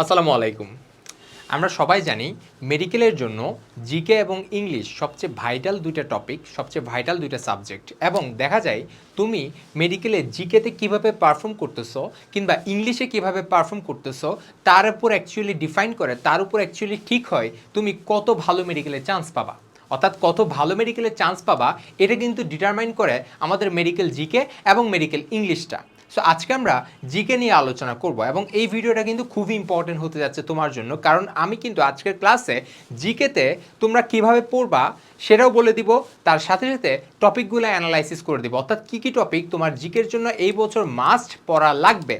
আসসালামু আলাইকুম। আমরা সবাই জানি মেডিকেলের জন্য জিকে এবং ইংলিশ সবচেয়ে ভাইটাল দুইটা টপিক সবচেয়ে ভাইটাল দুইটা সাবজেক্ট এবং দেখা যায় তুমি মেডিকেলে জিকেতে কীভাবে পারফর্ম করতেছো কিংবা ইংলিশে কীভাবে পারফর্ম করতেছো, তার উপর অ্যাকচুয়ালি ডিফাইন করে, তার উপর অ্যাকচুয়ালি ঠিক হয় তুমি কত ভালো মেডিকেলে চান্স পাবা। অর্থাৎ কত ভালো মেডিকেলে চান্স পাবা, এটা কিন্তু ডিটারমাইন করে আমাদের মেডিকেল জিকে এবং মেডিকেল ইংলিশটা সো আজকে আমরা জিকে নিয়ে আলোচনা করব এবং এই ভিডিওটা কিন্তু খুবই ইম্পর্টেন্ট হতে যাচ্ছে তোমার জন্য। কারণ আমি কিন্তু আজকের ক্লাসে জিকেতে তোমরা কীভাবে পড়বা সেটাও বলে দিব, তার সাথে সাথে টপিকগুলো অ্যানালাইসিস করে দিব। অর্থাৎ কী কী টপিক তোমার জিকের জন্য এই বছর মাস্ট পড়া লাগবে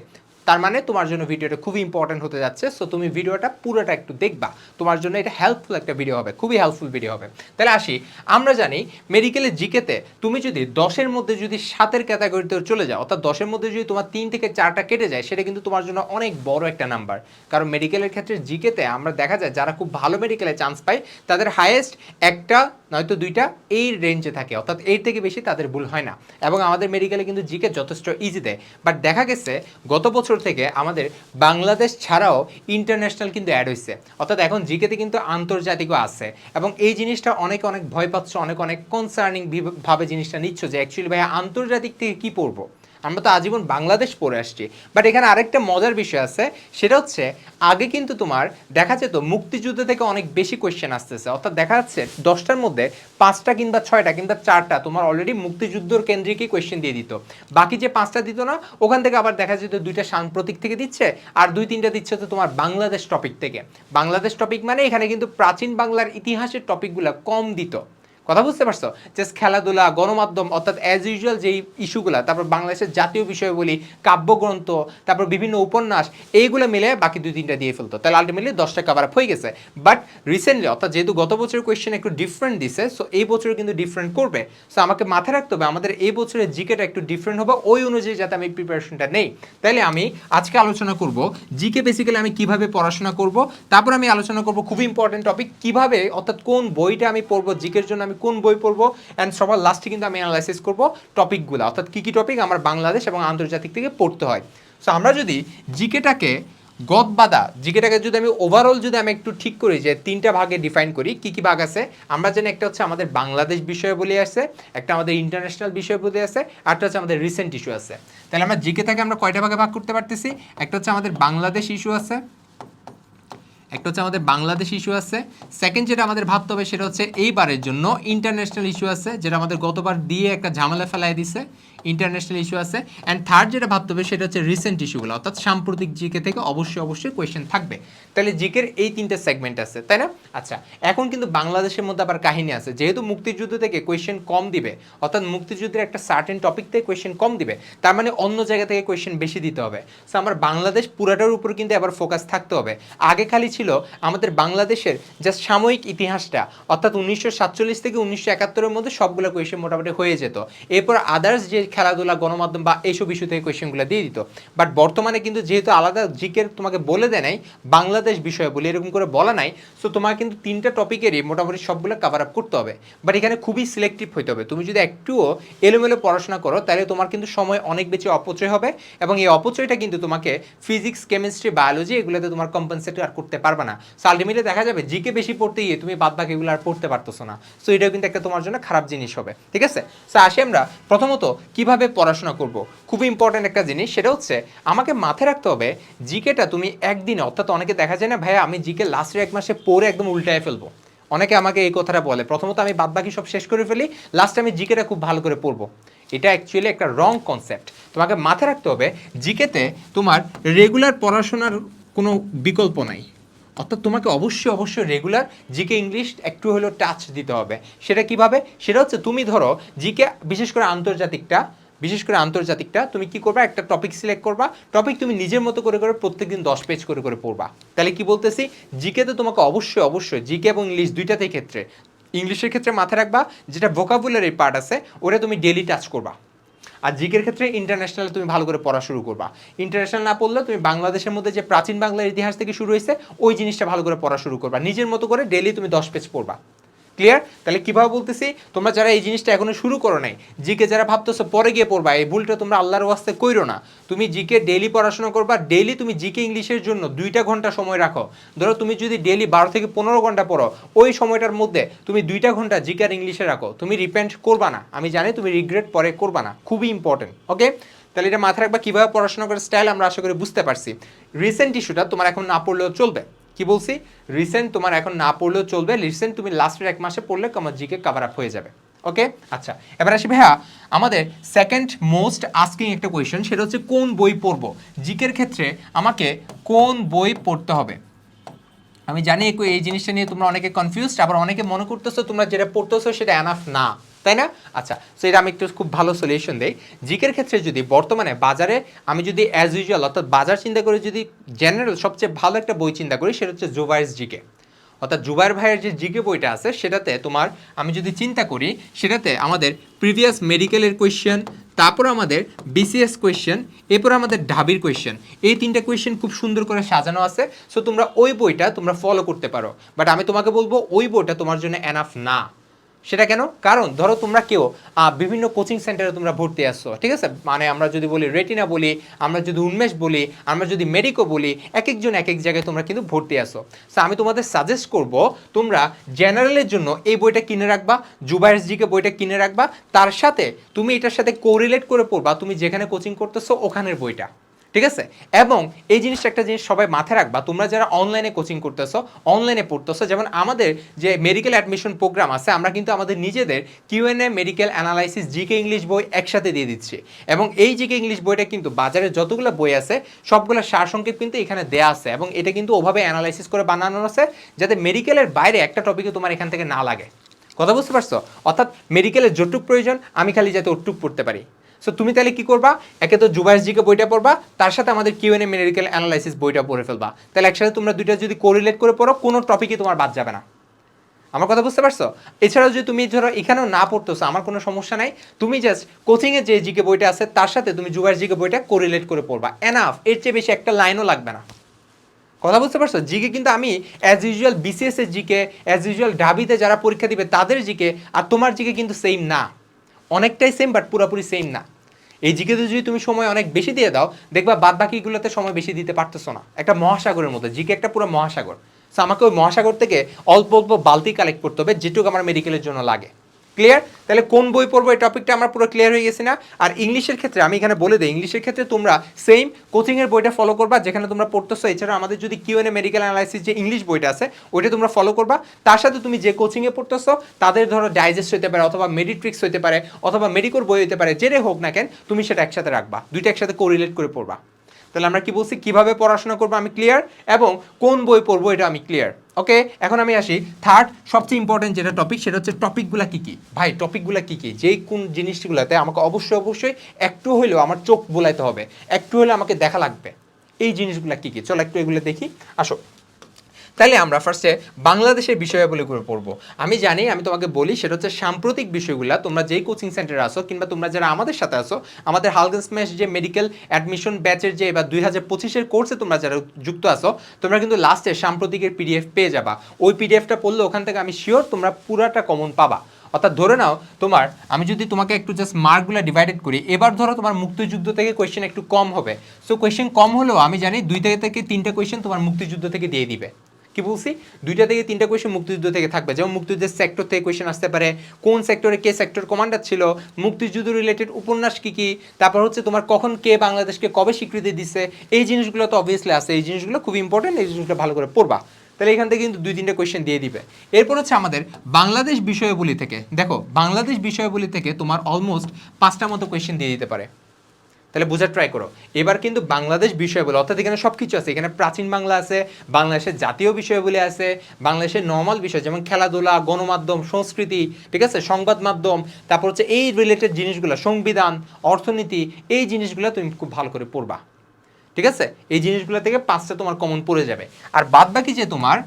তার মানে তোমার জন্য ভিডিওটা খুবই ইম্পর্টেন্ট হতে যাচ্ছে সো তুমি ভিডিওটা পুরোটা একটু দেখবা। তোমার জন্য এটা হেল্পফুল একটা ভিডিও হবে, খুবই হেল্পফুল ভিডিও হবে। তাহলে আসি, আমরা জানি মেডিকেলে জিকেতে তুমি যদি দশের মধ্যে যদি সাতের ক্যাটাগরিতে চলে যাও, অর্থাৎ দশের মধ্যে যদি তোমার তিন থেকে চারটা কেটে যায়, সেটা কিন্তু তোমার জন্য অনেক বড় একটা নাম্বার কারণ মেডিকেলের ক্ষেত্রে জিকেতে আমরা দেখা যায়, যারা খুব ভালো মেডিকেলে চান্স পায়, তাদের হায়েস্ট একটা নয়তো দুইটা এই রেঞ্জে থাকে, অর্থাৎ এর থেকে বেশি তাদের ভুল হয় না। এবং আমাদের মেডিকেলে কিন্তু জিকে যথেষ্ট ইজি দেয়। বাট দেখা গেছে, গত বছর থেকে আমাদের বাংলাদেশ ছাড়াও ইন্টারন্যাশনাল কিন্তু অ্যাড হয়েছে অর্থাৎ এখন জিকেতে কিন্তু আন্তর্জাতিকও আছে। এবং এই জিনিসটা অনেক অনেক ভয় পাচ্ছ, অনেক অনেক কনসার্নিং ভাবে জিনিসটা নিচ্ছ যে অ্যাকচুয়ালি ভাই আন্তর্জাতিক থেকে কী পড়ব? আমরা তো আজীবন বাংলাদেশ পড়ে আসছি। বাট এখানে আরেকটা মজার বিষয় আছে, সেটা হচ্ছে আগে কিন্তু তোমার দেখা যেত মুক্তিযুদ্ধ থেকে অনেক বেশি কোয়েশ্চেন আসতেছে। অর্থাৎ দেখা যাচ্ছে দশটার মধ্যে পাঁচটা কিংবা ছয়টা কিংবা চারটা তোমার অলরেডি মুক্তিযুদ্ধর কেন্দ্রিকই কোয়েশ্চেন দিয়ে দিত। বাকি যে পাঁচটা দিত না, ওখান থেকে আবার দেখা যেত দুইটা সাম্প্রতিক থেকে দিচ্ছে, আর দুই তিনটা দিচ্ছে তো তোমার বাংলাদেশ টপিক থেকে। বাংলাদেশ টপিক মানে এখানে কিন্তু প্রাচীন বাংলার ইতিহাসের টপিকগুলো কম দিত। কথা বুঝতে পারছ? জাস্ট খেলাধুলা, গণমাধ্যম, অর্থাৎ অ্যাজ ইউজুয়াল যেই ইস্যুগুলো, তারপর বাংলাদেশের জাতীয় বিষয় বলি, কাব্যগ্রন্থ, তারপর বিভিন্ন উপন্যাস, এইগুলো মিলে বাকি দুই তিনটা দিয়ে ফেলতো। তাহলে আলটিমেটলি দশটা কাভার আপ হয়ে গেছে। বাট রিসেন্টলি অর্থাৎ যেহেতু গত বছরের কোয়েশ্চেন একটু ডিফারেন্ট দিছে সো এই বছরে কিন্তু ডিফারেন্ট করবে। সো আমাকে মাথায় রাখতে হবে, আমাদের এই বছরের জিকেটা একটু ডিফারেন্ট হবে, ওই অনুযায়ী যাতে আমি প্রিপারেশনটা নেই। তাহলে আমি আজকে আলোচনা করব জিকে বেসিক্যালি আমি কীভাবে পড়াশোনা করব, তারপর আমি আলোচনা করব খুব ইম্পর্টেন্ট টপিক কীভাবে, অর্থাৎ কোন বইটা আমি পড়ব জিকের জন্য আমি কোন বই পড়ব? অ্যান্ড সবার লাস্টে কিন্তু আমি অ্যানালাইসিস করব টপিকগুলো অর্থাৎ কী কী টপিক আমার বাংলাদেশ এবং আন্তর্জাতিক থেকে পড়তে হয়। সো আমরা যদি জিকেটাকে গদ বাদা, জিকেটাকে যদি আমি ওভারঅল যদি আমি একটু ঠিক করি যে তিনটা ভাগে ডিফাইন করি, কি কি ভাগ আছে? আমরা জানি একটা হচ্ছে আমাদের বাংলাদেশ বিষয় বলে আছে, একটা আমাদের ইন্টারন্যাশনাল বিষয় বলে আছে আরটা হচ্ছে আমাদের রিসেন্ট ইস্যু আছে। তাহলে আমরা জিকে আমরা কয়টা ভাগে ভাগ করতে পারতেছি? একটা হচ্ছে আমাদের বাংলাদেশ ইস্যু আছে একটা হচ্ছে আমাদের বাংলাদেশ ইস্যু আছে। সেকেন্ড যেটা আমাদের ভাবতে হবে সেটা হচ্ছে এইবারের জন্য ইন্টারন্যাশনাল ইস্যু আছে, যেটা আমাদের গতবার দিয়ে একটা ঝামেলা ফেলাই দিছে ইন্টারন্যাশনাল ইস্যু আছে। অ্যান্ড থার্ড যেটা ভাবতে হবে সেটা হচ্ছে রিসেন্ট ইস্যুগুলো অর্থাৎ সাম্প্রতিক জিকে থেকে অবশ্যই অবশ্যই কোয়েশ্চেন থাকবে। তাহলে জিকের এই তিনটে সেগমেন্ট আছে, তাই না? আচ্ছা এখন কিন্তু বাংলাদেশের মধ্যে আবার কাহিনী আছে। যেহেতু মুক্তিযুদ্ধ থেকে কোয়েশ্চেন কম দিবে, অর্থাৎ মুক্তিযুদ্ধের একটা সার্টেন টপিক থেকে কোয়েশ্চেন কম দিবে, তার মানে অন্য জায়গা থেকে কোয়েশ্চেন বেশি দিতে হবে। সো আমার বাংলাদেশ পুরাটার উপর কিন্তু আবার ফোকাস থাকতে হবে। আগে খালি ছিল আমাদের বাংলাদেশের জাস্ট সাময়িক ইতিহাসটা। অর্থাৎ উনিশশো সাতচল্লিশ থেকে উনিশশো একাত্তরের মধ্যে সবগুলো কোয়েশ্চেন মোটামুটি হয়ে যেত। এরপর আদার্স যে খেলাধুলা, গণমাধ্যম বা এইসব ইস্যু থেকে কোয়েশ্চেনগুলো দিয়ে দিত। বাট বর্তমানে কিন্তু যেহেতু আলাদা জিকের তোমাকে বলে দেয় নাই, বাংলাদেশ বিষয় বলে এরকম করে বলা নাই সো তোমার কিন্তু তিনটা টপিকেরই মোটামুটি সবগুলো কাভার আপ করতে হবে। বাট এখানে খুবই সিলেক্টিভ হইতে হবে। তুমি যদি একটুও এলোমেলো পড়াশোনা করো, তাহলে তোমার কিন্তু সময় অনেক বেশি অপচয় হবে। এবং এই অপচয়টা কিন্তু তোমাকে ফিজিক্স কেমিস্ট্রি বায়োলজি এগুলোতে তোমার কম্পেনসেট আর করতে পারবে না। সো আলটিমেটলি দেখা যাবে জিকে বেশি পড়তে গিয়ে তুমি বাদ বাকি এগুলো আর পড়তে পারতেছো না। সো এটাও কিন্তু একটা তোমার জন্য খারাপ জিনিস হবে। ঠিক আছে? সো আসি আমরা প্রথমত কীভাবে পড়াশোনা করব। খুবই ইম্পর্টেন্ট একটা জিনিস, সেটা হচ্ছে আমাকে মাথায় রাখতে হবে জিকেটা তুমি একদিনে, অর্থাৎ অনেকে দেখা যায় না, ভাইয়া, আমি জিকে লাস্টের এক মাসে পড়ে একদম উল্টায় ফেলব। অনেকে আমাকে এই কথাটা বলে, প্রথমত আমি বাদ বাকি সব শেষ করে ফেলি লাস্টে আমি জিকেটা খুব ভালো করে পড়ব। এটা অ্যাকচুয়ালি একটা রং কনসেপ্ট তোমাকে মাথায় রাখতে হবে জিকেতে তোমার রেগুলার পড়াশোনার কোনো বিকল্প নাই। অর্থাৎ তোমাকে অবশ্যই অবশ্যই রেগুলার জিকে ইংলিশ একটু হলেও টাচ দিতে হবে। সেটা কীভাবে? সেটা হচ্ছে তুমি ধরো জিকে বিশেষ করে আন্তর্জাতিকটা, বিশেষ করে আন্তর্জাতিকটা, তুমি কি করবা? একটা টপিক সিলেক্ট করবা। টপিক তুমি নিজের মতো করে করে প্রত্যেকদিন দশ পেজ করে করে পড়বা। তাহলে কি বলতেছি? জিকে তো তোমাকে অবশ্যই অবশ্যই জিকে এবং ইংলিশ দুইটাতেই ক্ষেত্রে ইংলিশের ক্ষেত্রে মাথায় রাখবা, যেটা ভোকাবুলারি পার্ট আছে, ওটা তুমি ডেলি টাচ করবা। আর জিকের ক্ষেত্রে ইন্টারন্যাশনাল তুমি ভালো করে পড়া শুরু করবা। ইন্টারন্যাশনাল না পড়লে তুমি বাংলাদেশের মধ্যে যে প্রাচীন বাংলার ইতিহাস থেকে শুরু হয়েছে, ওই জিনিসটা ভালো করে পড়া শুরু করবা। নিজের মতো করে ডেলি তুমি দশ পেজ পড়বা। ক্লিয়ার তাহলে কীভাবে বলতেছি? তোমরা যারা এই জিনিসটা এখনও শুরু করো নাই জিকে যারা ভাবতেছো পরে গিয়ে পড়বা, এই ভুলটা তোমরা আল্লাহর ওয়াস্তে কইরো না। তুমি জিকে ডেইলি পড়াশোনা করবা ডেইলি তুমি জিকে ইংলিশের জন্য দুইটা ঘণ্টা সময় রাখো। ধরো তুমি যদি ডেইলি বারো থেকে পনেরো ঘণ্টা পড়ো, ওই সময়টার মধ্যে তুমি দুইটা ঘণ্টা জিকে আর ইংলিশে রাখো। তুমি রিপেন্ট করবা না। আমি জানি তুমি রিগ্রেট পরে করবা না। খুবই ইম্পর্টেন্ট ওকে তাহলে এটা মাথায় রাখবা কীভাবে পড়াশোনা করার স্টাইল আমরা আশা করি বুঝতে পারছি। রিসেন্ট ইস্যুটা তোমার এখন না পড়লেও চলবে। কি বলছি? রিসেন্ট তোমার এখন না পড়লেও চলবে রিসেন্ট তুমি লাস্টের এক মাসে পড়লে তোমার জিকে কভার আপ হয়ে যাবে। ওকে আচ্ছা এবার আসি ভাইয়া, আমাদের সেকেন্ড মোস্ট আস্কিং একটা কোয়েশ্চেন সেটা হচ্ছে কোন বই পড়ব? জিকের ক্ষেত্রে আমাকে কোন বই পড়তে হবে? আমি জানি এই জিনিসটা নিয়ে তোমরা অনেকে কনফিউজড আবার অনেকে মনে করতেছো তোমরা যেটা পড়তেছো সেটা এনাফ না। তাই না? আচ্ছা সো এটা আমি একটু খুব ভালো সলিউশন দেই। জিকের ক্ষেত্রে যদি বর্তমানে বাজারে আমি যদি অ্যাজ ইউজুয়াল অর্থাৎ বাজার চিন্তা করে যদি জেনারেল সবচেয়ে ভালো একটা বই চিন্তা করি, সেটা হচ্ছে জুবাইস জিকে। অর্থাৎ জুবাইর ভাইয়ের যে জিকে বইটা আছে, সেটাতে তোমার আমি যদি চিন্তা করি, সেটাতে আমাদের প্রিভিয়াস মেডিকেলের কোয়েশ্চেন তারপর আমাদের বিসিএস কোয়েশ্চেন এরপর আমাদের ঢাবির কোয়েশ্চেন এই তিনটা কোয়েশ্চেন খুব সুন্দর করে সাজানো আছে। সো তোমরা ওই বইটা তোমরা ফলো করতে পারো। বাট আমি তোমাকে বলব, ওই বইটা তোমার জন্য এনাফ না। সেটা কেন? কারণ ধরো তোমরা কেউ বিভিন্ন কোচিং সেন্টারে তোমরা ভর্তি আসছো ঠিক আছে? মানে আমরা যদি বলি রেটিনা বলি, আমরা যদি উন্মেষ বলি, আমরা যদি মেডিকো বলি এক একজন এক এক জায়গায় তোমরা কিন্তু ভর্তি আসো সো আমি তোমাদের সাজেস্ট করব, তোমরা জেনারেলের জন্য এই বইটা কিনে রাখবা জুবাইস জিকে বইটা কিনে রাখবা, তার সাথে তুমি এটার সাথে কোরিলেট করে পড়বা, তুমি যেখানে কোচিং করতেছো ওখানের বইটা। ঠিক আছে? এবং এই জিনিসটা একটা জিনিস সবাই মাথায় রাখবা, তোমরা যারা অনলাইনে কোচিং করতেছো অনলাইনে পড়তেছো, যেমন আমাদের যে মেডিকেল অ্যাডমিশন প্রোগ্রাম আছে, আমরা কিন্তু আমাদের নিজেদের QnA medical analysis GK English বই একসাথে দিয়ে দিচ্ছি। এবং এই জিকে ইংলিশ বইটা কিন্তু বাজারে যতগুলো বই আছে, সবগুলো সারসংক্ষেপ কিন্তু এখানে দেয়া আছে এবং এটা কিন্তু ওভাবে অ্যানালাইসিস করে বানানো আছে, যাতে মেডিকেলের বাইরে একটা টপিকে তোমার এখান থেকে না লাগে। কথা বুঝতে পারছ? অর্থাৎ মেডিকেলের যতটুক প্রয়োজন, আমি খালি যাতে ওটুক পড়তে পারি। সো তুমি তাহলে কি করবা? একে তো জুবাইস জিকে বইটা পড়বা, তার সাথে আমাদের কিউএনএ মেডিকেল অ্যানালাইসিস বইটা পড়ে ফেলবা। তাহলে একসাথে তোমরা দুইটা যদি কোরিলেট করে পড়ো, কোনো টপিকই তোমার বাদ যাবে না। আমার কথা বুঝতে পারছ? এছাড়াও যদি তুমি ধরো এখানেও না পড়তেছো, আমার কোনো সমস্যা নাই। তুমি জাস্ট কোচিংয়ে যে জিকে বইটা আছে, তার সাথে তুমি জুবাইস জিকে বইটা কোরিলেট করে পড়বা। এনাফ এর চেয়ে বেশি একটা লাইনও লাগবে না। কথা বুঝতে পারছ? জিকে কিন্তু আমি অ্যাজ ইউজুয়াল বিসিএস এর জিকে অ্যাজ ইউজুয়াল ঢাবিতে যারা পরীক্ষা দিবে, তাদের জিকে, আর তোমার জিকে কিন্তু সেম না। অনেকটাই সেম বাট পুরোপুরি সেম না। এই জিকেতে যদি তুমি সময় অনেক বেশি দিয়ে দাও, দেখবা বাদ বাকিগুলোতে সময় বেশি দিতে পারতেছো না। একটা মহাসাগরের মতো, জিকে একটা পুরো মহাসাগর। সো আমাকে ওই মহাসাগর থেকে অল্প অল্প বালতি কালেক্ট করতে হবে, যেটুকু আমার মেডিকেলের জন্য লাগে। ক্লিয়ার তাহলে কোন বই পড়ব? এই টপিকটা আমার পুরো ক্লিয়ার হয়ে গেছে না? আর ইংলিশের ক্ষেত্রে আমি এখানে বলে দিই, ইংলিশের ক্ষেত্রে তোমরা সেম কোচিংয়ের বইটা ফলো করবা, যেখানে তোমরা পড়তেছো। এছাড়া আমাদের যদি কিউএনএ মেডিকেল অ্যানালাইসিস যে ইংলিশ বইটা আছে, ওইটা তোমরা ফলো করবা। তার সাথে তুমি যে কোচিংয়ে পড়তেছো, তাদের ধরো ডাইজেস্ট হতে পারে অথবা মেডিট্রিক্স হতে পারে, অথবা মেডিকোর বই হতে পারে, যেটাই হোক না কেন, তুমি সেটা একসাথে রাখবা। দুইটা একসাথে কোরিলেট করে পড়বা। তাহলে আমরা কি বলছি? কীভাবে পড়াশোনা করব আমি ক্লিয়ার এবং কোন বই পড়ব এটা আমি ক্লিয়ার ওকে এখন আমি আসি। থার্ড সবচেয়ে ইম্পর্টেন্ট যেটা টপিক সেটা হচ্ছে টপিকগুলো কী কী? ভাই টপিকগুলো কী কী? যেই কোন জিনিসগুলোতে আমাকে অবশ্যই অবশ্যই একটু হলেও আমার চোখ বোলাইতে হবে। একটু হলেও আমাকে দেখা লাগবে। এই জিনিসগুলো কী কী? চলো একটু এগুলো দেখি। আসো। তাহলে আমরা ফার্স্টে বাংলাদেশের বিষয়াবলী করে পড়ব। আমি জানি, আমি তোমাকে বলি, সেটা হচ্ছে সাম্প্রতিক বিষয়গুলো, তোমরা যেই কোচিং সেন্টারে আসো কিংবা তোমরা যারা আমাদের সাথে আসো আমাদের হালগেন স্ম্যাশ যে মেডিকেল অ্যাডমিশন ব্যাচের যে এবার দুই হাজার পঁচিশের কোর্সে তোমরা যারা যুক্ত আসো তোমরা কিন্তু লাস্টে সাম্প্রতিকের পিডিএফ পেয়ে যাবা। ওই পিডিএফটা পড়লে ওখান থেকে আমি শিওর তোমরা পুরাটা কমন পাবা। অর্থাৎ ধরে নাও, তোমার, আমি যদি তোমাকে একটু জাস্ট মার্কগুলো ডিভাইডেড করি, এবার ধরো তোমার মুক্তিযুদ্ধ থেকে কোয়েশ্চেন একটু কম হবে। সো কোয়েশ্চেন কম হলেও আমি জানি দুই থেকে থেকে তিনটা কোয়েশ্চেন তোমার মুক্তিযুদ্ধ থেকে দিয়ে দিবে। কি বলছি? দুইটা থেকে তিনটা কোয়েশ্চেন মুক্তিযুদ্ধ থেকে থাকবে। যেমন মুক্তিযুদ্ধের সেক্টর থেকে কোয়েশ্চেন আসতে পারে, কোন সেক্টরে কে সেক্টর কমান্ডার ছিল, মুক্তিযুদ্ধ রিলেটেড উপন্যাস কি কি, তারপর হচ্ছে তোমার কখন কে বাংলাদেশকে কবে স্বীকৃতি দিচ্ছে এই জিনিসগুলো তো অবভিয়াসলি আছে। এই জিনিসগুলো খুব ইম্পর্টেন্ট এই জিনিসগুলো ভালো করে পড়বা। তাহলে এখান থেকে কিন্তু দুই তিনটা কোয়েশ্চেন দিয়ে দিবে। এরপর হচ্ছে আমাদের বাংলাদেশ বিষয়গুলি থেকে। দেখো, বাংলাদেশ বিষয়গুলি থেকে তোমার অলমোস্ট পাঁচটা মতো কোয়েশ্চেন দিয়ে দিতে পারে। তাহলে বোঝার ট্রাই করো। এবার কিন্তু বাংলাদেশ বিষয়াবলী, অর্থাৎ এখানে সব কিছু আছে। এখানে প্রাচীন বাংলা আছে, বাংলাদেশের জাতীয় বিষয়াবলী আছে, বাংলাদেশের নর্মাল বিষয়, যেমন খেলাধুলা, গণমাধ্যম, সংস্কৃতি, ঠিক আছে? সংবাদ মাধ্যম, তারপর হচ্ছে এই রিলেটেড জিনিসগুলো, সংবিধান, অর্থনীতি, এই জিনিসগুলো তুমি খুব ভালো করে পড়বা। ঠিক আছে? এই জিনিসগুলো থেকে পাঁচটা তোমার কমন পড়ে যাবে। আর বাদ বাকি যে তোমার,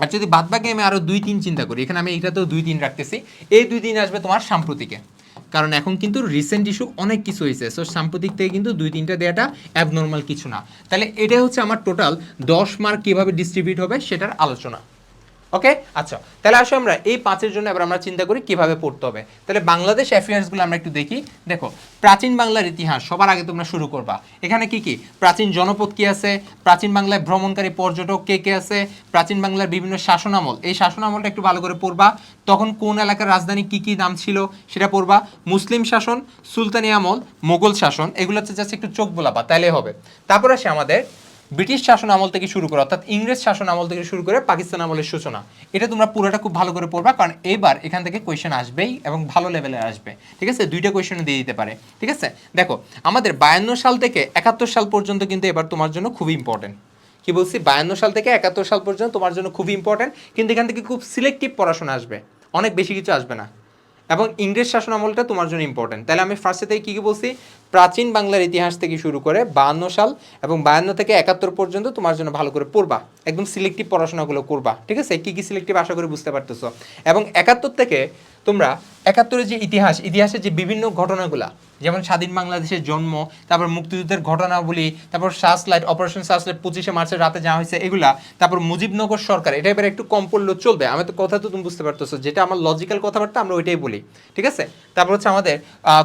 আর যদি বাদ বাকি আমি আরও দুই তিন চিন্তা করি, এখানে আমি এটাতেও দুই তিন রাখতেছি। এই দুই দিন আসবে তোমার সাম্প্রতিকে। কারণ এখন কিন্তু রিসেন্ট ইস্যু অনেক কিছু হয়েছে। সো সাম্প্রতিক থেকে কিন্তু দুই তিনটা দেওয়াটা অ্যাবনর্মাল কিছু না। তাহলে এটাই হচ্ছে আমার টোটাল দশ মার্ক কীভাবে ডিস্ট্রিবিউট হবে সেটার আলোচনা। ওকে আচ্ছা তাহলে আসো আমরা এই পাঁচের জন্য এবার আমরা চিন্তা করি কীভাবে পড়তে হবে। তাহলে বাংলাদেশ অ্যাফেয়ার্সগুলো আমরা একটু দেখি। দেখো, প্রাচীন বাংলার ইতিহাস, সবার আগে তোমরা শুরু করবা। এখানে কি কি? প্রাচীন জনপদ কি আছে? প্রাচীন বাংলায় ভ্রমণকারী পর্যটক কে কে আছে? প্রাচীন বাংলার বিভিন্ন শাসন আমল এই শাসন আমলটা একটু ভালো করে পড়বা। তখন কোন এলাকার রাজধানী কি কি নাম ছিল সেটা পড়বা। মুসলিম শাসন, সুলতানি আমল, মোগল শাসন, এগুলো হচ্ছে জাস্ট একটু চোখ বোলাবা তাহলে হবে। তারপর আসে আমাদের ব্রিটিশ শাসন আমল থেকে শুরু করে, অর্থাৎ ইংরেজ শাসন আমল থেকে শুরু করে পাকিস্তান আমলের সূচনা, এটা তোমরা পুরোটা খুব ভালো করে পড়বা, কারণ এইবার এখান থেকে কোয়েশ্চেন আসবেই এবং ভালো লেভেলে আসবে। ঠিক আছে? দুইটা কোয়েশ্চেন দিয়ে দিতে পারে। ঠিক আছে? দেখো, আমাদের বায়ান্ন সাল থেকে একাত্তর সাল পর্যন্ত কিন্তু এবার তোমার জন্য খুবই ইম্পর্টেন্ট কি বলছি? বায়ান্ন সাল থেকে একাত্তর সাল পর্যন্ত তোমার জন্য খুবই ইম্পর্টেন্ট কিন্তু এখান থেকে খুব সিলেক্টিভ পড়াশোনা আসবে। অনেক বেশি কিছু আসবে না। এবং ইংরেজ শাসন আমলটা তোমার জন্য ইম্পর্টেন্ট তাহলে আমি ফার্স্টে থেকে কী কী বলছি? প্রাচীন বাংলার ইতিহাস থেকে শুরু করে বাহান্ন সাল এবং বায়ান্ন থেকে একাত্তর পর্যন্ত তোমার জন্য ভালো করে পড়বা। একদম সিলেক্টিভ পড়াশোনাগুলো করবা, ঠিক আছে? কী কী সিলেক্টিভ আশা করি বুঝতে পারতেছো। এবং একাত্তর থেকে তোমরা একাত্তরের যে ইতিহাস, ইতিহাসের যে বিভিন্ন ঘটনাগুলা, যেমন স্বাধীন বাংলাদেশের জন্ম, তারপর মুক্তিযুদ্ধের ঘটনাবলী, তারপর সার্চলাইট অপারেশন সার্চলাইট পঁচিশে মার্চের রাতে যা হয়েছে, এগুলা, তারপর মুজিবনগর সরকার, এটা এবার একটু কম পড়লেও চলবে। আমি তো কথা তো তুমি বুঝতে পারতেছো, যেটা আমার লজিক্যাল কথাবার্তা আমরা ওইটাই বলি, ঠিক আছে? তারপর হচ্ছে আমাদের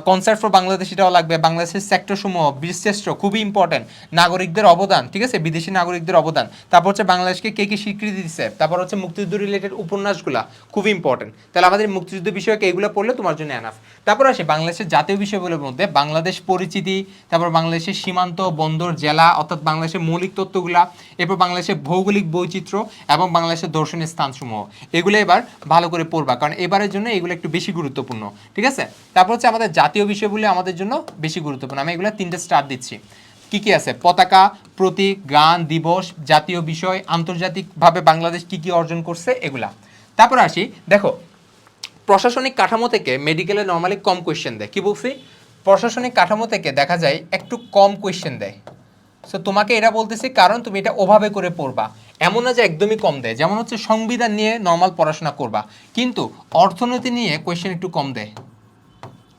কনসার্ট ফর বাংলাদেশ, এটাও লাগবে বাংলাদেশের সেক্টর সমূহ বীরশ্রেষ্ঠ খুবই ইম্পর্টেন্ট নাগরিকদের অবদান, ঠিক আছে? বিদেশি নাগরিকদের অবদান। তারপর হচ্ছে বাংলাদেশকে কে কি স্বীকৃতি দিচ্ছে তারপর হচ্ছে মুক্তিযুদ্ধ রিলেটেড উপন্যাসগুলা, খুবই ইম্পর্টেন্ট তাহলে আমাদের মুক্তিযুদ্ধ বিষয়কে এগুলো পড়লে তোমার জন্য এনাফ তারপর আসে বাংলাদেশের জাতীয় বিষয়গুলোর মধ্যে, বাংলাদেশ পরিচিতি, তারপর বাংলাদেশের সীমান্ত, বন্দর, জেলা, অর্থাৎ বাংলাদেশের মৌলিক তত্ত্বগুলা, এরপর বাংলাদেশের ভৌগোলিক বৈচিত্র্য এবং বাংলাদেশের দর্শনীয় স্থানসমূহ। এগুলো এবার ভালো করে পড়বা, কারণ এবারের জন্য এগুলো একটু বেশি গুরুত্বপূর্ণ, ঠিক আছে? তারপর হচ্ছে আমাদের জাতীয় বিষয়গুলি আমাদের জন্য বেশি গুরুত্বপূর্ণ। আমি এগুলো তিনটে স্টার দিচ্ছি। কি কি আছে? পতাকা, প্রতীক, গান, দিবস, জাতীয় বিষয়, আন্তর্জাতিকভাবে বাংলাদেশ কি কি অর্জন করছে, এগুলা। তারপর আসি, দেখো, প্রশাসনিক কাঠামো থেকে মেডিকেলে নর্মালি কম কোয়েশ্চেন দেয়। কি বলছি? প্রশাসনিক কাঠামো থেকে দেখা যায় একটু কম কোয়েশ্চেন দেয়। সো তোমাকে এটা বলতেছি কারণ তুমি এটা ওভাবে করে পড়বা। এমন না যে একদমই কম দেয়। যেমন হচ্ছে সংবিধান নিয়ে নর্মাল পড়াশোনা করবা। কিন্তু অর্থনীতি নিয়ে কোয়েশ্চেন একটু কম দেয়।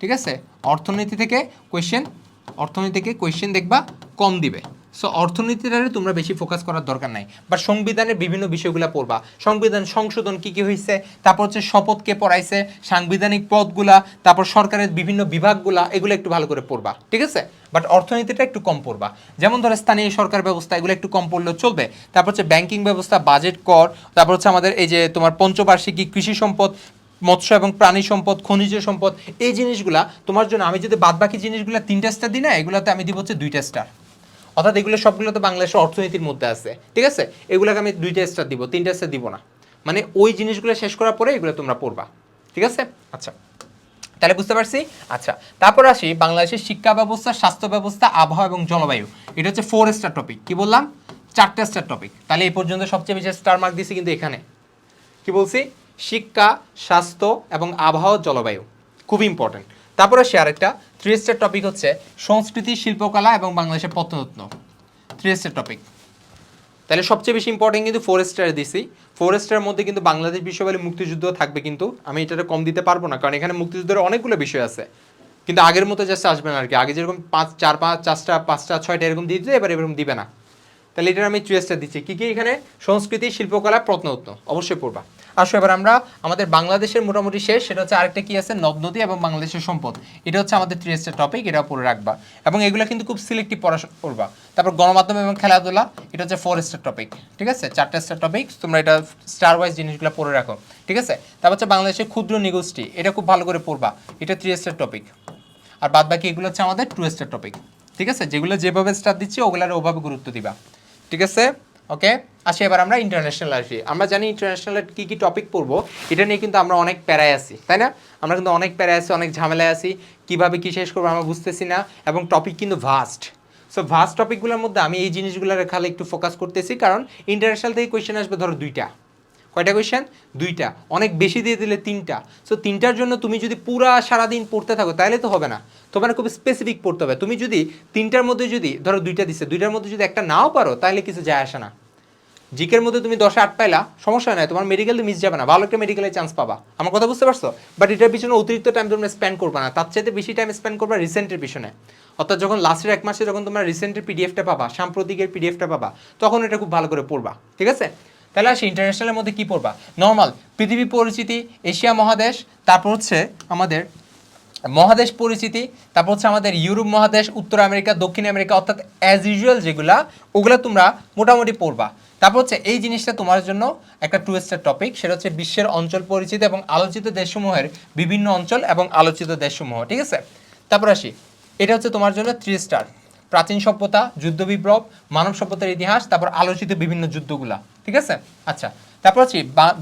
ঠিক আছে? অর্থনীতি থেকে কোয়েশ্চেন অর্থনীতি থেকে কোয়েশ্চেন দেখবা কম দিবে। সো অর্থনীতিটারে তোমরা বেশি ফোকাস করার দরকার নাই। বা সংবিধানের বিভিন্ন বিষয়গুলো পড়বা। সংবিধান সংশোধন কি কি হয়েছে তারপর হচ্ছে শপথ কে পড়াইছে, সাংবিধানিক পদগুলা, তারপর সরকারের বিভিন্ন বিভাগগুলা, এগুলো একটু ভালো করে পড়বা, ঠিক আছে? বাট অর্থনীতিটা একটু কম পড়বা। যেমন ধরো স্থানীয় সরকার ব্যবস্থা, এগুলো একটু কম পড়লেও চলবে। তারপর হচ্ছে ব্যাংকিং ব্যবস্থা বাজেট কর। তারপর হচ্ছে আমাদের এই যে তোমার পঞ্চবার্ষিকী কৃষি সম্পদ মৎস্য এবং প্রাণী সম্পদ, খনিজ সম্পদ, এই জিনিসগুলা তোমার জন্য আমি যদি বাদ বাকি জিনিসগুলো তিনটা স্টার দিই না, এগুলোতে আমি দিব হচ্ছে দুইটা স্টার অর্থাৎ এগুলো সবগুলো তো বাংলাদেশের অর্থনীতির মধ্যে আছে। ঠিক আছে? এগুলোকে আমি দুইটা স্টার দিব, তিনটা স্টার দিব না। মানে ওই জিনিসগুলো শেষ করার পরে এগুলো তোমরা পড়বা। ঠিক আছে? আচ্ছা। তাহলে বুঝতে পারছি? আচ্ছা। তারপর আসি বাংলাদেশের শিক্ষা ব্যবস্থা, স্বাস্থ্য ব্যবস্থা, আবহাওয়া এবং জলবায়ু। এটা হচ্ছে ফোর স্টার টপিক কি বললাম? চারটে স্টার টপিক তাহলে এই পর্যন্ত সবচেয়ে বেশি স্টার মার্ক দিছি কিন্তু এখানে। কি বলছি? শিক্ষা, স্বাস্থ্য এবং আবহাওয়া জলবায়ু। খুব ইম্পর্টেন্ট তারপরে সে আরেকটা থ্রি স্টার টপিক হচ্ছে সংস্কৃতি, শিল্পকলা এবং বাংলাদেশের পত্নরত্ন থ্রি স্টার টপিক তাহলে সবচেয়ে বেশি ইম্পর্টেন্ট কিন্তু ফোর স্টার দিছি। ফোর স্টারের মধ্যে কিন্তু বাংলাদেশ বিশ্ববিদ্যালয় মুক্তিযুদ্ধ থাকবে কিন্তু আমি এটাতে কম দিতে পারব না, কারণ এখানে মুক্তিযুদ্ধের অনেকগুলো বিষয় আছে। কিন্তু আগের মতো জাস্ট আসবে না আর কি। আগে যেরকম পাঁচ, চার, পাঁচ, চারটা, পাঁচটা, ছয়টা এরকম দিয়ে দিতে, এবার এরকম দিবে না। তাহলে এটার আমি চুয়েসটা দিচ্ছি। কী কী এখানে? সংস্কৃতি, শিল্পকলা, প্রত্নতত্ত্ব। অবশ্যই পড়বা। আসো, এবার আমরা আমাদের বাংলাদেশের মোটামুটি শেষ, সেটা হচ্ছে আরেকটা কি আছে? নদ নদী এবং বাংলাদেশের সম্পদ। এটা হচ্ছে আমাদের থ্রি স্টার টপিক এটা পড়ে রাখবা। এবং এগুলো কিন্তু খুব সিলেক্টিভ পড়াশোনা করবা তারপর গণমাধ্যম এবং খেলাধুলা, এটা হচ্ছে ফোর স্টার টপিক ঠিক আছে? চারটা স্টার টপিক তোমরা এটা স্টার ওয়াইজ জিনিসগুলো পড়ে রাখো, ঠিক আছে? তারপর হচ্ছে বাংলাদেশের ক্ষুদ্র নিগোষ্ঠী, এটা খুব ভালো করে পড়বা, এটা থ্রি স্টার টপিক আর বাদ বাকি এগুলো হচ্ছে আমাদের টু স্টার টপিক ঠিক আছে? যেগুলো যেভাবে স্টার দিচ্ছি, ওগুলোর ওভাবে গুরুত্ব দিবা, ঠিক আছে? ওকে আসি, এবার আমরা ইন্টারন্যাশনাল আসি। আমরা জানি ইন্টারন্যাশনাল কী কী টপিক পড়ব, এটা নিয়ে কিন্তু আমরা অনেক প্যারায় আছি, তাই না? আমরা কিন্তু অনেক প্যারায় আছি, অনেক ঝামেলায় আছি, কীভাবে কী শেষ করব আমরা বুঝতেছি না, এবং টপিক কিন্তু ভাস্ট সো ভাস্ট টপিকগুলোর মধ্যে আমি এই জিনিসগুলোর খালি একটু ফোকাস করতেছি, কারণ ইন্টারন্যাশনাল থেকে কোয়েশ্চেন আসবে ধরো দুইটা। কয়টা কোয়েশ্চেন দুইটা। অনেক বেশি দিয়ে দিলে তিনটা। সো তিনটার জন্য তুমি যদি পুরা সারাদিন পড়তে থাকো তাহলে তো হবে না। তোমার খুব স্পেসিফিক পড়তে হবে। তুমি যদি তিনটার মধ্যে যদি, ধরো দুইটা দিচ্ছে দুইটার মধ্যে যদি একটা নাও পারো তাহলে কিছু যায় আসে না। জিকের মধ্যে তুমি দশে আট পাইলা, সমস্যা নাই, তোমার মেডিকেল মিস যাবে না। ভালো একটা মেডিকেলের চান্স পাবা। আমার কথা বুঝতে পারছ? বাট এটার পিছনে অতিরিক্ত টাইম তোমরা স্পেন্ড করবে না। তার চাইতে বেশি টাইম স্পেন্ড করবা রিসেন্টের পিছনে। অর্থাৎ যখন লাস্টের এক মাসে যখন তোমরা রিসেন্টের পিডিএফটা পাবা, সাম্প্রতিকের পিডিএফটা পাবা, তখন এটা খুব ভালো করে পড়বা। ঠিক আছে? তাহলে আসি ইন্টারন্যাশনালের মধ্যে কি পড়বা? নর্মাল পৃথিবী পরিচিতি, এশিয়া মহাদেশ, তারপর হচ্ছে আমাদের মহাদেশ পরিচিতি, তারপর হচ্ছে আমাদের ইউরোপ মহাদেশ, উত্তর আমেরিকা, দক্ষিণ আমেরিকা, অর্থাৎ অ্যাজ ইউজুয়াল যেগুলা, ওগুলা তোমরা মোটামুটি পড়বা। তারপর হচ্ছে এই জিনিসটা তোমার জন্য একটা টু স্টার টপিক সেটা হচ্ছে বিশ্বের অঞ্চল পরিচিতি এবং আলোচিত দেশসমূহের বিভিন্ন অঞ্চল এবং আলোচিত দেশসমূহ, ঠিক আছে? তারপর আসি, এটা হচ্ছে তোমার জন্য থ্রি স্টার প্রাচীন সভ্যতা, যুদ্ধ বিপ্লব, মানব সভ্যতার ইতিহাস, তারপর আলোচিত বিভিন্ন যুদ্ধগুলা, ঠিক আছে? আচ্ছা তারপর হচ্ছে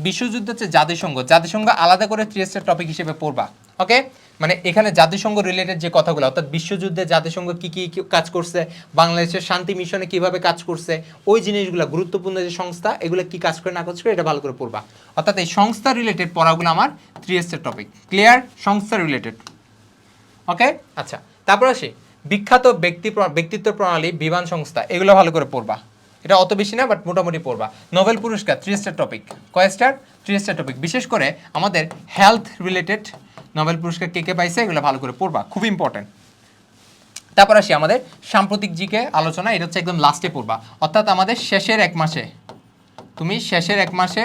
বিশ্বযুদ্ধ হচ্ছে জাতিসংঘ। জাতিসংঘ আলাদা করে থ্রি টপিক হিসেবে পড়বা ওকে মানে এখানে জাতিসংঘ রিলেটেড যে কথাগুলো, অর্থাৎ বিশ্বযুদ্ধে জাতিসংঘ কি কি কি কাজ করছে, বাংলাদেশের শান্তি মিশনে কীভাবে কাজ করছে, ওই জিনিসগুলো, গুরুত্বপূর্ণ যে সংস্থা, এগুলো কি কাজ করে, না কাজ করে, এটা ভালো করে পড়বা। অর্থাৎ এই সংস্থা রিলেটেড পড়াগুলো আমার থ্রি স্টার টপিক ক্লিয়ার সংস্থা রিলেটেড ওকে আচ্ছা তারপর আসি বিখ্যাত ব্যক্তি ব্যক্তিত্ব প্রণালী, বিমান সংস্থা, এগুলো ভালো করে পড়বা। এটা অত বেশি না বাট মোটামুটি পড়বা। নোবেল পুরস্কার থ্রি স্টার টপিক কয় স্টার থ্রি স্টার টপিক বিশেষ করে আমাদের হেলথ রিলেটেড নোবেল পুরস্কার কে কে পাইছে, এগুলো ভালো করে পড়বা। খুব ইম্পর্টেন্ট তারপর আসি আমাদের সাম্প্রতিক জিকে আলোচনা, এটা হচ্ছে একদম লাস্টে পড়বা। অর্থাৎ আমাদের শেষের এক মাসে, তুমি শেষের এক মাসে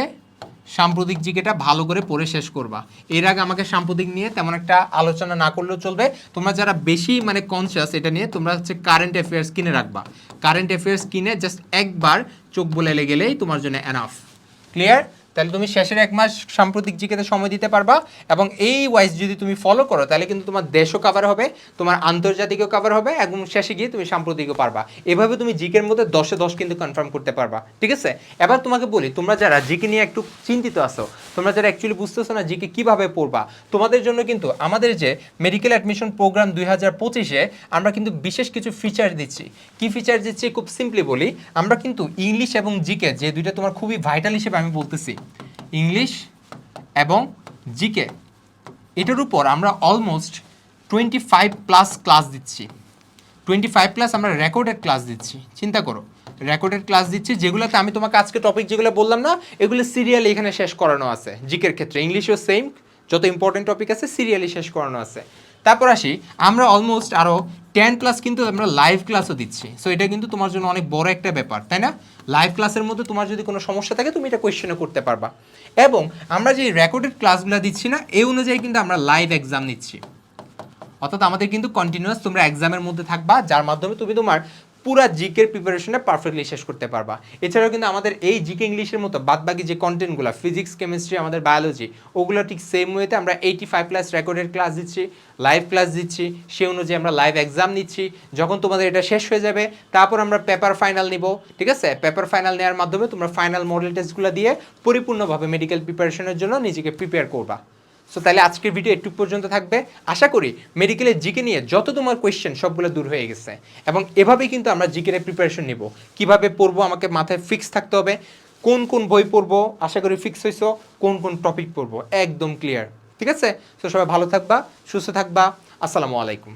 সাম্প্রতিক জিকেটা ভালো করে পড়ে শেষ করবা। এর আগে আমাকে সাম্প্রতিক নিয়ে তেমন একটা আলোচনা না করলেও চলবে। তোমরা যারা বেশি মানে কনসিয়াস এটা নিয়ে, তোমরা হচ্ছে কারেন্ট অ্যাফেয়ার্স কিনে রাখবা। কারেন্ট অ্যাফেয়ার্স কিনে জাস্ট একবার চোখ বলে গেলেই তোমার জন্য এনাফ ক্লিয়ার তাহলে তুমি শেষের এক মাস সাম্প্রতিক জিকেতে সময় দিতে পারবা, এবং এই ওয়াইজ যদি তুমি ফলো করো, তাহলে কিন্তু তোমার দেশও কভার হবে, তোমার আন্তর্জাতিকও কভার হবে, এবং শেষে গিয়ে তুমি সাম্প্রতিকও পারবা। এভাবে তুমি জিকের মধ্যে দশে দশ কিন্তু কনফার্ম করতে পারবা, ঠিক আছে? এবার তোমাকে বলি, তোমরা যারা জিকে নিয়ে একটু চিন্তিত আছো, তোমরা যারা অ্যাকচুয়ালি বুঝতেছো না জিকে কীভাবে পড়বা, তোমাদের জন্য কিন্তু আমাদের যে মেডিকেল অ্যাডমিশন প্রোগ্রাম দুই হাজার পঁচিশে আমরা কিন্তু বিশেষ কিছু ফিচার দিচ্ছি। কি ফিচার দিচ্ছি? খুব সিম্পলি বলি, আমরা কিন্তু ইংলিশ এবং জিকে যে দুইটা তোমার খুবই ভাইটাল হিসেবে আমি বলতেছি ইংলিশ এবং জিকে। এটার উপর আমরা almost twenty five plus class দিচ্ছি। টোয়েন্টি ফাইভ প্লাস আমরা রেকর্ডেড ক্লাস দিচ্ছি, চিন্তা করো। রেকর্ডেড ক্লাস দিচ্ছি, যেগুলোতে আমি তোমাকে আজকে টপিক যেগুলো বললাম না, এগুলো সিরিয়ালি এখানে শেষ করানো আছে। জিকের ক্ষেত্রে ইংলিশও সেম যত ইম্পর্টেন্ট টপিক আছে সিরিয়ালি শেষ করানো আছে। তারপর আসি, আমরা অলমোস্ট আরও টেন ক্লাস কিন্তু আমরা লাইভ ক্লাসও দিচ্ছি। সো এটা কিন্তু তোমার জন্য অনেক বড় একটা ব্যাপার, তাই না? লাইভ ক্লাসের মধ্যে তোমার যদি কোনো সমস্যা থাকে, তুমি এটা কোয়েশ্চেনও করতে পারবা। এবং আমরা যে রেকর্ডেড ক্লাসগুলো দিচ্ছি না, এই অনুযায়ী কিন্তু আমরা লাইভ এক্সাম নিচ্ছি। অর্থাৎ আমাদের কিন্তু কন্টিনিউয়াস তোমরা এক্সামের মধ্যে থাকবা, যার মাধ্যমে তুমি তোমার পুরা জিকের প্রিপারেশনে পারফেক্টলি শেষ করতে পারবা। এছাড়াও কিন্তু আমাদের এই জিকে ইংলিশের মতো বাদবাকি যে কন্টেন্টগুলো ফিজিক্স কেমিস্ট্রি আমাদের বায়োলজি ওগুলো ঠিক সেম ওয়েতে আমরা eighty five plus recorded class দিচ্ছি লাইভ ক্লাস দিচ্ছি, সে অনুযায়ী আমরা লাইভ এক্সাম নিচ্ছি। যখন তোমাদের এটা শেষ হয়ে যাবে, তারপর আমরা পেপার ফাইনাল নিব, ঠিক আছে? পেপার ফাইনাল নেওয়ার মাধ্যমে তোমরা ফাইনাল মডেল টেস্টগুলো দিয়ে পরিপূর্ণভাবে মেডিকেল প্রিপারেশনের জন্য নিজেকে প্রিপেয়ার করবা। সো তাহলে আজকের ভিডিও একটু পর্যন্ত থাকবে। আশা করি মেডিকেলের জিকে নিয়ে যত তোমার কোয়েশ্চেন সবগুলো দূর হয়ে গেছে। এবং এভাবেই কিন্তু আমরা জিকের প্রিপারেশন নিব। কীভাবে পড়ব, আমাকে মাথায় ফিক্স থাকতে হবে। কোন কোন বই পড়ব, আশা করি ফিক্স হয়েছ কোন কোন টপিক পড়ব, একদম ক্লিয়ার ঠিক আছে? সো সবাই ভালো থাকবা, সুস্থ থাকবা। আসসালামু আলাইকুম।